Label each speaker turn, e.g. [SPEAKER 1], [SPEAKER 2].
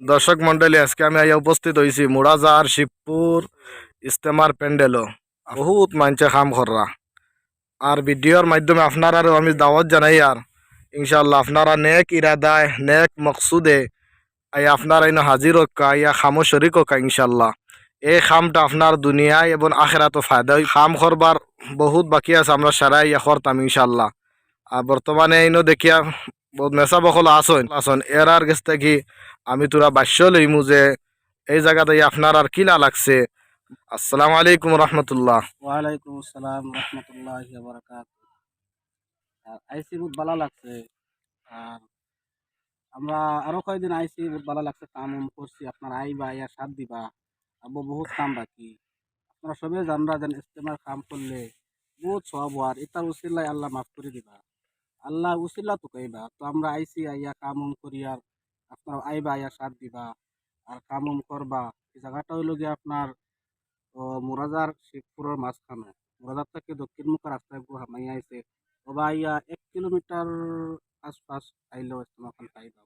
[SPEAKER 1] দর্শক মন্ডলী আজকে আমি আইয়া উপস্থিত হয়েছি মুড়াজার শিবপুর ইস্তেমার প্যান্ডেলও বহুত মানছে খাম খররা আর ভিডিওর মাধ্যমে আপনারারও আমি দাওয়াত জানাই আর ইনশাল্লাহ আপনারা নেক ইরাদায় নেক মকসুদে আই আপনার আইন হাজির হকা ইয়া খামো শরিক হকা ইনশাল্লাহ এই খামটা আপনার দুনিয়ায় এবং আখেরাতো ফায়দা। খাম করবার বহুত বাকি আছে, আমরা সারাই ইয়া করতাম ইনশাল্লাহ আর বর্তমানে এইনো দেখিয়া মেসা বকল আসন আসন এর আর গেছে কি আমি তোরা বাস্য লইমু যে এই জায়গাতে আপনার আর কিলা লাগছে। আসসালামু আলাইকুম রহমতুল্লাহ
[SPEAKER 2] ওয়ালাইকুম আসসালাম রহমতুল্লাহ আর আইসি বহুত ভালো লাগছে। আর আমরা আরও কয়েকদিন আইসি বহুত ভালো লাগছে, কাম করছি। আপনার আইবা ইয়া সাথ দিবা। আবু বহুত কাম বাকি। আপনারা সবে জানরা যেন ইস্তেমার কাম করলে বহুত সব আর ইতার উসিল্লাই আল্লাহ মাফ করে দিবা। আল্লাহ উসিল্লা তো কইবা, তো আমরা আইসি আইয়া কামম করি আর আপনার আইবা আইয়া সাথ দিবা আর কামম করবা। এই জায়গাটা হইল গিয়ে আপনার মুরাজার শিবপুরের মাঝখানে। মুরাজার থেকে দক্ষিণ মুখ রাস্তায় হামাইয়া আইসে ওবা আইয়া এক কিলোমিটার আশপাশ আইলেও ইস্তেমা পাইবা।